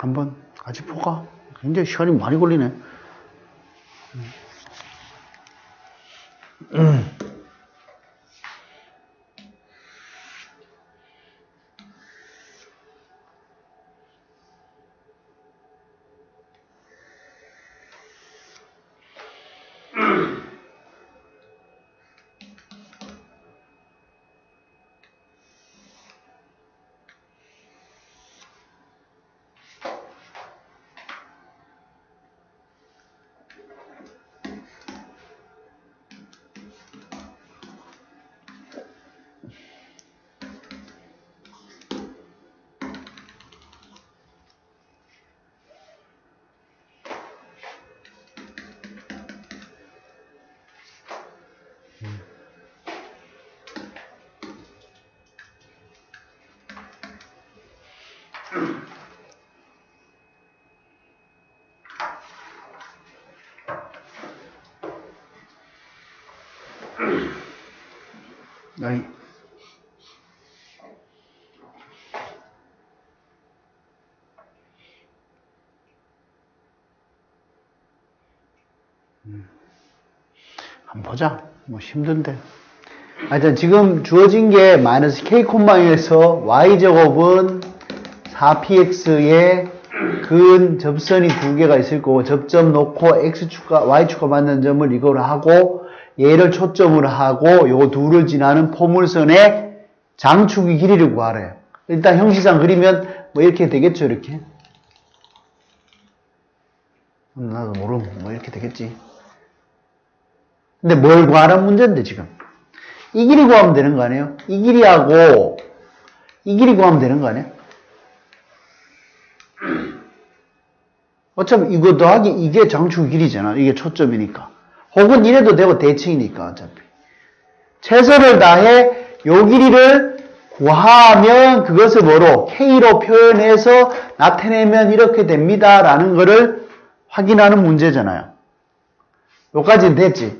한번 같이 볼까? 굉장히 시간이 많이 걸리네. 아니, 음. 보자. 뭐 힘든데. 하여튼 지금 주어진 게 마이너스 k 콤마에서 y 제곱은 4px에 근 접선이 두 개가 있을 거고 접점 놓고 x축과 y축과 맞는 점을 이거로 하고 얘를 초점으로 하고 요 둘을 지나는 포물선의 장축의 길이를 구하래요. 일단 형식상 그리면 뭐 이렇게 되겠죠, 이렇게. 음, 나도 모르고 뭐 이렇게 되겠지. 근데 뭘 구하는 문제인데 지금 이 길이 구하면 되는 거 아니에요? 이 길이하고 이 길이 구하면 되는 거 아니에요? 어차피 이거 더하기 이게 장축 길이잖아. 이게 초점이니까. 혹은 이래도 되고 대칭이니까 어차피. 최선을 다해 요 길이를 구하면 그것을 뭐로 K로 표현해서 나타내면 이렇게 됩니다 라는 거를 확인하는 문제잖아요. 요까지는 됐지.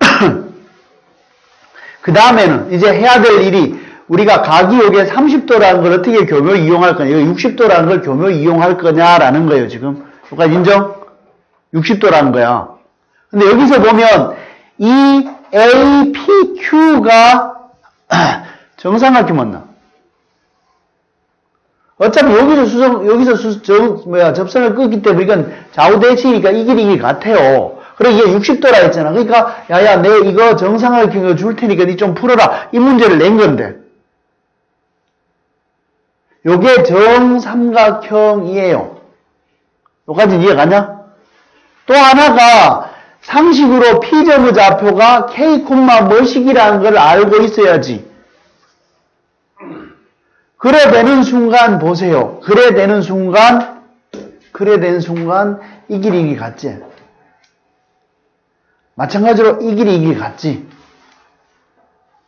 그 다음에는 이제 해야 될 일이 우리가 여기에 30도라는 걸 어떻게 교묘 이용할 거냐. 이거 60도라는 걸 교묘 이용할 거냐라는 거예요, 지금. 여기까지 인정? 60도라는 거야. 근데 여기서 보면 이 APQ가 정삼각형 맞나? 어차피 여기서 수정, 여기서 수, 정, 뭐야, 접선을 끊기 때문에 이건 좌우대칭이니까 이 길이 같아요. 그래, 이게 60도라 했잖아. 그러니까, 야, 야, 내 이거 정삼각형을 줄 테니까 니 좀 풀어라. 이 문제를 낸 건데. 요게 정삼각형이에요. 요까지 이해 가냐? 또 하나가 상식으로 P점의 좌표가 K, 뭐식이라는 걸 알고 있어야지. 그래 되는 순간 보세요. 그래 되는 순간, 그래 되는 순간 이 길이 이게 같지? 마찬가지로 이 길이 이 길이 같지?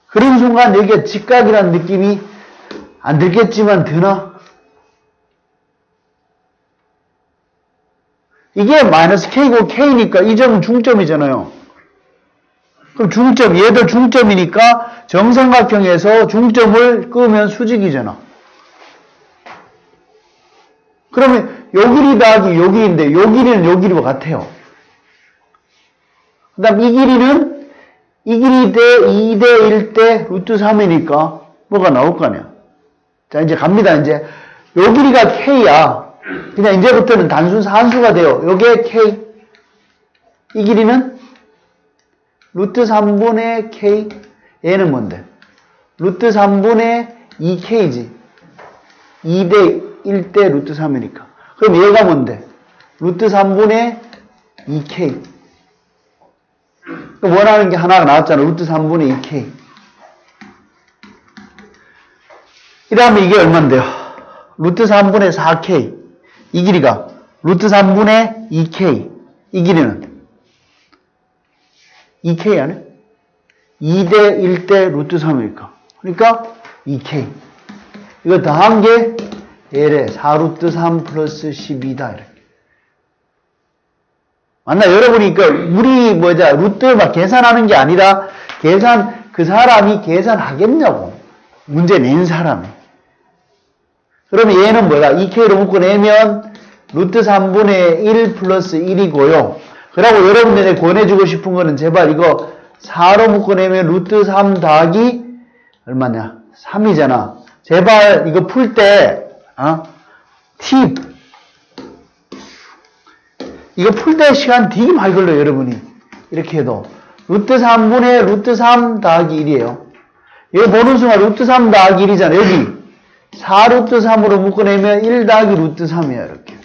그런 순간 여기에 직각이라는 느낌이 안 들겠지만 드나? 이게 마이너스 K고 K니까 이 점은 중점이잖아요. 그럼 중점, 얘도 중점이니까 정삼각형에서 중점을 끄면 수직이잖아. 그러면 요 길이 더하기 요 길인데 요 길이는 요 길이와 같아요. 그 다음 이 길이는 이 길이 대 2 대 1 대 루트 3이니까 뭐가 나올 거 아니야. 자 이제 갑니다. 이제 요 길이가 K야. 그냥 이제부터는 단순 산수가 돼요. 요게 K. 이 길이는 루트 3분의 K. 얘는 뭔데? 루트 3분의 2K지. 2대 1대 루트 3이니까. 그럼 얘가 뭔데? 루트 3분의 2K. 원하는 게 하나가 나왔잖아. 루트 3분의 2K. 이러면 이게 얼만데요? 루트 3분의 4K. 이 길이가 루트 3분의 2K. 이 길이는 2K 안에 2대 1대 루트 3이니까. 그러니까 2K. 이거 더한 게 L에 4루트 3 플러스 12다. 이렇게. 맞나? 여러분이 그 우리 뭐자 루트 막 계산하는 게 아니라 계산 그 사람이 계산하겠냐고 문제 낸 사람이 그러면 얘는 뭐야? 2K로 묶어내면 루트 3분의 1 플러스 1이고요. 그리고 여러분들이 권해주고 싶은 거는 제발 이거 4로 묶어내면 루트 3 더하기 얼마냐? 3이잖아. 제발 이거 풀 때, 어? 팁. 이거 풀 때 시간 되게 많이 걸려요, 여러분이. 이렇게 해도. 루트 3분의 루트 3 더하기 1이에요. 이거 보는 순간 루트 3 더하기 1이잖아, 여기. 4 루트 3으로 묶어내면 1 더하기 루트 3이야, 이렇게.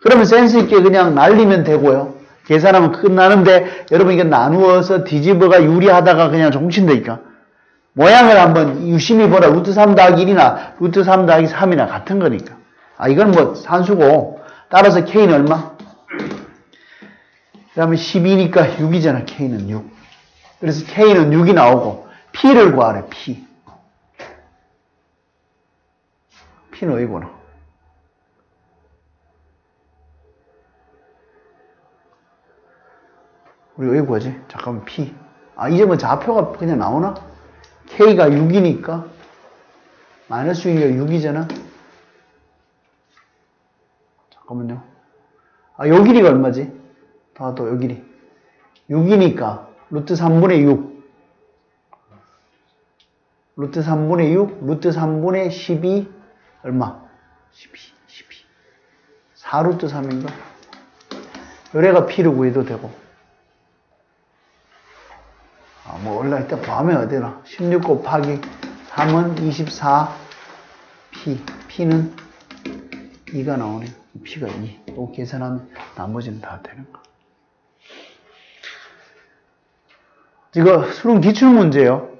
그러면 센스있게 그냥 날리면 되고요. 계산하면 끝나는데, 여러분 이거 나누어서 뒤집어가 유리하다가 그냥 종친다니까. 모양을 한번 유심히 보라. 루트 3 더하기 1이나 루트 3 더하기 3이나 같은 거니까. 아, 이건 뭐 산수고. 따라서 K는 얼마? 그 다음에 12니까 6이잖아. K는 6. 그래서 K는 6이 나오고 P를 구하래. P. P는 어디구나. 우리 어디 구하지? 잠깐만 P. 아 이제 뭐 좌표가 그냥 나오나? K가 6이니까 마이너스 6이가 6이잖아. 잠깐만요. 아, 요 길이가 얼마지? 더또 요 길이. 6이니까 루트 3분의 6. 루트 3분의 6, 루트 3분의 12 얼마? 12, 12. 4루트 3인가? 요래가 P를 구해도 되고. 아, 뭐, 원래 일단 구하면 어디나? 16 곱하기 3은 24, P. P는 2가 나오네. P가 2. 또 계산하면 나머지는 다 되는 거. 이거 수능 기출 문제예요.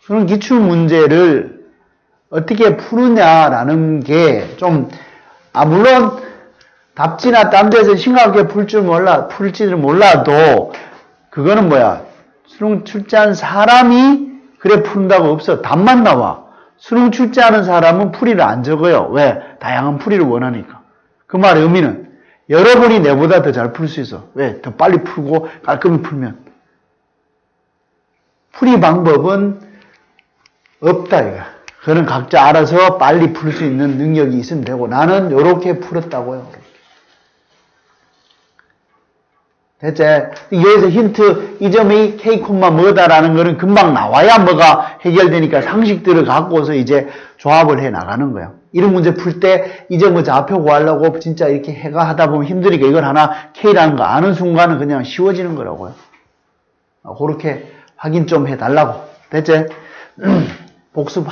수능 기출 문제를 어떻게 푸느냐라는 게 좀, 아, 물론 답지나 딴 데서 심각하게 풀 줄 몰라, 풀지를 몰라도 그거는 뭐야. 수능 출제한 사람이 그래 푼다고 없어. 답만 나와. 수능 출제하는 사람은 풀이를 안 적어요. 왜? 다양한 풀이를 원하니까. 그 말의 의미는 여러분이 내보다 더 잘 풀 수 있어. 왜? 더 빨리 풀고 깔끔히 풀면. 풀이 방법은 없다 이거. 그는 각자 알아서 빨리 풀 수 있는 능력이 있으면 되고 나는 이렇게 풀었다고요. 됐지? 여기서 힌트, 이 점이 K, 뭐다라는 거는 금방 나와야 뭐가 해결되니까 상식들을 갖고서 이제 조합을 해 나가는 거야. 이런 문제 풀 때이 점을 좌표 구하려고 진짜 이렇게 해가 하다 보면 힘드니까 이걸 하나 K라는 거 아는 순간은 그냥 쉬워지는 거라고요. 그렇게 확인 좀 해달라고. 됐지? 복습